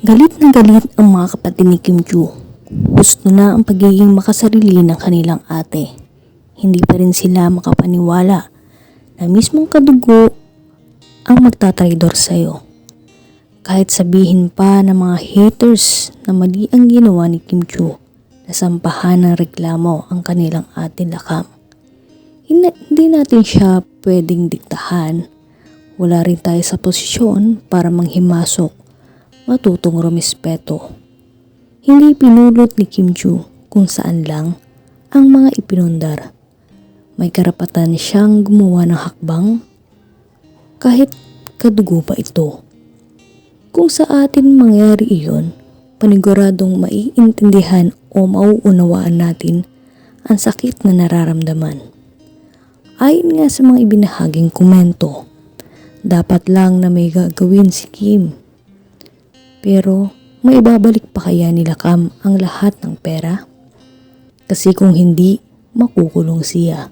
Galit na galit ang mga kapatid ni Kim Joo. Gusto na ang pagiging makasarili ng kanilang ate. Hindi pa rin sila makapaniwala na mismong kadugo ang magtatraidor sa'yo. Kahit sabihin pa ng mga haters na mali ang ginawa ni Kim Joo, nasampahan ng reklamo ang kanilang ate Lakam. Hindi natin siya pwedeng diktahan. Wala rin tayo sa posisyon para manghimasok matutong rumispeto. Hindi pinulot ni Kim Joo kung saan lang ang mga ipinundar. May karapatan siyang gumawa ng hakbang kahit kadugo pa ito. Kung sa atin mangyari iyon, paniguradong maiintindihan o mauunawaan natin ang sakit na nararamdaman. Ayon nga sa mga ibinahaging komento, dapat lang na may gagawin si Kim. Pero may ibabalik pa kaya nila Kam ang lahat ng pera? Kasi kung hindi, makukulong siya.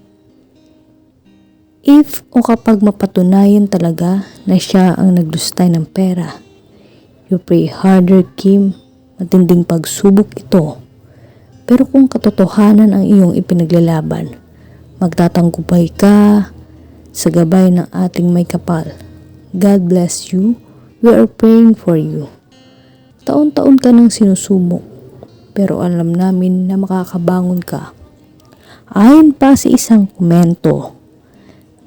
If o kapag mapatunayan talaga na siya ang naglustay ng pera, you pray harder Kim, matinding pagsubok ito. Pero kung katotohanan ang iyong ipinaglalaban, magtatanggupay ka sa gabay ng ating may kapal. God bless you. We are praying for you. Taon-taon ka nang sinusubok, pero alam namin na makakabangon ka. Ayon pa sa isang komento,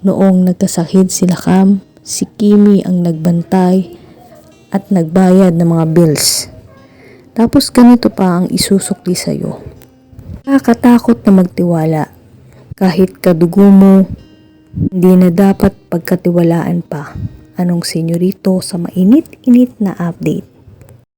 noong nagkasakit sila Kam, si Kimi ang nagbantay at nagbayad ng mga bills. Tapos ganito pa ang isusukli sa'yo. Nakakatakot na magtiwala. Kahit kadugo mo, hindi na dapat pagkatiwalaan pa. Anong senyorito sa mainit-init na update?